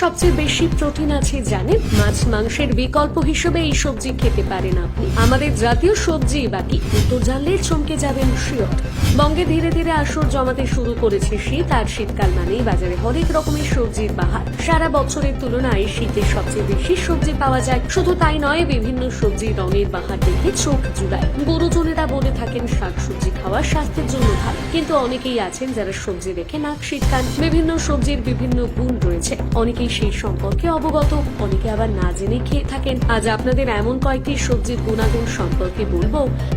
সবচেয়ে বেশি প্রোটিন আছে জানেন? মাছ মাংসের বিকল্প হিসেবে এই সবজি খেতে পারেন আপনি। আমাদের জাতীয় সবজি বাকি। উত্তর জানলে চমকে যাবেন শিওর। বঙ্গে ধীরে ধীরে আসর জমাতে শুরু করেছে শীত, আর শীতকাল মানেই বাজারে হরেক রকমের সবজির বাহার। সারা বছরের তুলনায় শীতে সবচেয়ে বেশি সবজি পাওয়া যায়। শুধু তাই নয়, বিভিন্ন সবজির রঙের বাহার দেখে চোখ জুড়ায়। গুরুজনেরা বলে থাকেন, শাকসবজি খাওয়া স্বাস্থ্যের জন্য ভালো। কিন্তু অনেকেই আছেন যারা সবজি দেখে নাক শীতকান বিভিন্ন সবজির বিভিন্ন গুণ রয়েছে। অনেকেই সেই সম্পর্কে অবগত। অনেকে আবার না জেনে খেয়ে থাকেন। আজ আপনাদের এমন কয়েকটি সবজির গুণাগুণ সম্পর্কে বলব,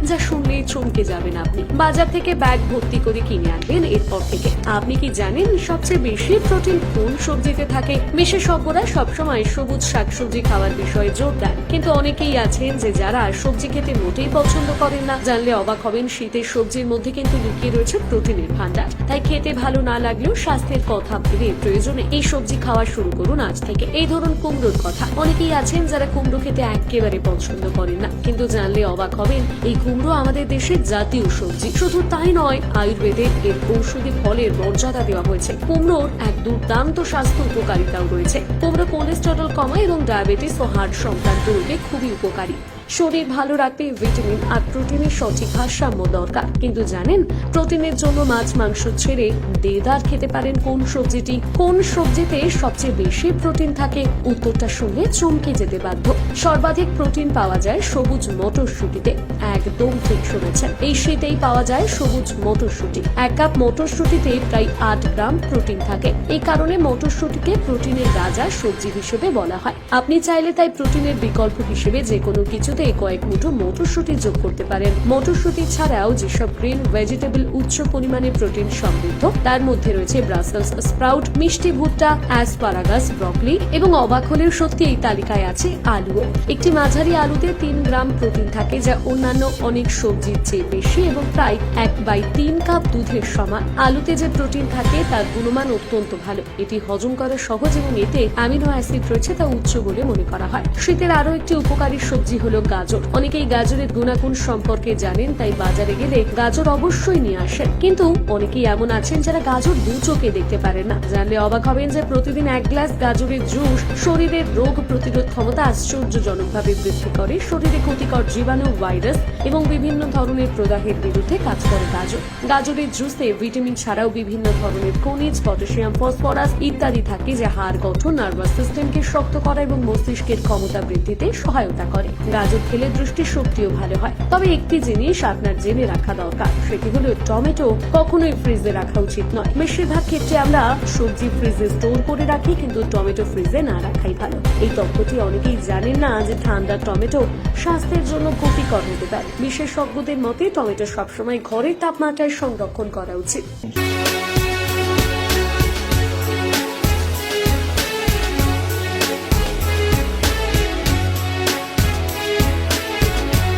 যা শুনলেই চমকে যাবেন আপনি। বাজার থেকে ব্যাগ ভর্তি করে কিনে আনবেন এরপর থেকে। আপনি কি জানেন সবচেয়ে বেশি প্রোটিন কোন সবজিতে থাকে? বিশেষজ্ঞরা সবসময় সবুজ শাকসবজি খাওয়ার বিষয়ে জোর দেন। কিন্তু অনেকেই আছেন যে যারা সবজি খেতে মোটেই পছন্দ করেন না। জানলে অবাক হবেন, শীতের সবজির মধ্যে কিন্তু লুকিয়ে রয়েছে প্রোটিনের ভান্ডার তাই খেতে ভালো না লাগলেও স্বাস্থ্যের কথা ভেবে প্রয়োজনে এই সবজি খাওয়া শুরু করুন। আজ থেকে এই ধরুন কুমড়োর কথা। অনেকেই আছেন যারা কুমড়ো খেতে একেবারে পছন্দ করেন না, কিন্তু জানলে অবাক হবেন, এই কুমড়ো আমাদের দেশের জাতীয় সবজি। শুধু তাই নয়, আয়ুর্বেদে এর ঔষধি ফলের মর্যাদা দেওয়া হয়েছে। কুমড়োর এক দুর্দান্ত স্বাস্থ্য উপকারিতাও রয়েছে। কুমড়ো কোলেস্টেরল কমায় এবং ডায়াবেটিস ও হার্ট সংক্রান্ত রোগে খুবই উপকারী। শরীর ভালো রাখতে ভিটামিন আর প্রোটিনের সঠিক ভারসাম্য দরকার। কিন্তু জানেন প্রোটিনের জন্য মাছ, মাংস ছেড়ে দেদার খেতে পারেন কোন সবজিটি? কোন সবজিতে সবচেয়ে বেশি প্রোটিন থাকে, উত্তরটা শুনে চমকে যেতে বাধ্য। সর্বাধিক প্রোটিন পাওয়া যায় সবুজ মটরশুটিতে। একদম ঠিক শুনেছেন। এই শীতেই পাওয়া যায় সবুজ মটরশুটি। এক কাপ মটরশুটিতে প্রায় আট গ্রাম প্রোটিন থাকে। এই কারণে মটরশুটিকে প্রোটিনের রাজা সবজি হিসেবে বলা হয়। আপনি চাইলে তাই প্রোটিনের বিকল্প হিসেবে যে কোনো কিছুতে কয়েক মুঠো মটরশুটি যোগ করতে পারেন। মটরশুটি ছাড়াও যেসব গ্রিন ভেজিটেবল উচ্চ পরিমাণে প্রোটিন সমৃদ্ধ, তার মধ্যে রয়েছে ব্রাসেলস স্প্রাউট, মিষ্টি ভুট্টা, অ্যাসপারাগাস ব্রকলি এবং অবাক হলেও সত্যি এই তালিকায় আছে আলুও একটি মাঝারি আলুতে তিন গ্রাম প্রোটিন থাকে, যা অন্যান্য অনেক সবজির চেয়ে বেশি এবং প্রায় এক বাই তিন কাপ দুধের সমান। আলুতে যে প্রোটিন থাকে, তার গুণমান অত্যন্ত ভালো। এটি হজম করা সহজ এবং এতে অ্যামিনো অ্যাসিড রয়েছে তা উচ্চ বলে মনে করা হয়। শীতের আরও একটি উপকারী সবজি হলো গাজর। অনেকেই গাজরের গুণাগুণ সম্পর্কে জানেন, তাই বাজারে গেলে গাজর অবশ্যই নিয়ে আসেন। কিন্তু অনেকেই এমন আছেন যারা গাজর দু চোখে দেখতে পারেন না। জানলে অবাক হবেন যে প্রতিদিন এক গ্লাস গাজরের জুস, শরীরের রোগ প্রতিরোধ ক্ষমতা আশ্চর্যজনকভাবে বৃদ্ধি করে। শরীরে ক্ষতিকর জীবাণু, ভাইরাস এবং বিভিন্ন ধরনের প্রদাহের বিরুদ্ধে কাজ করে গাজর। গাজরের জুসে ভিটামিন ছাড়াও বিভিন্ন ধরনের খনিজ, পটাশিয়াম, ফসফরাস ইত্যাদি থাকে যা হাড় গঠন, নার্ভাস সিস্টেমকে শক্ত করা এবং মস্তিষ্কের ক্ষমতা বৃদ্ধিতে সহায়তা করে। গাজর খেলে দৃষ্টি শক্তিও ভালো হয়। তবে একটি জিনিস আপনার জেনে রাখা দরকার, সেটি হলো টমেটো কখনোই ফ্রিজে রাখা উচিত নয়। বেশিরভাগ ক্ষেত্রে আমরা সবজি ফ্রিজে স্টোর করে রাখি কিন্তু টমেটো ফ্রিজে না রাখাই ভালো। এই তথ্যটি অনেকেই জানেন না যে ঠান্ডা টমেটো স্বাস্থ্যের জন্য ক্ষতিকর হতে পারে। বিশেষজ্ঞদের মতে টমেটো সবসময় ঘরের তাপমাত্রায় সংরক্ষণ করা উচিত।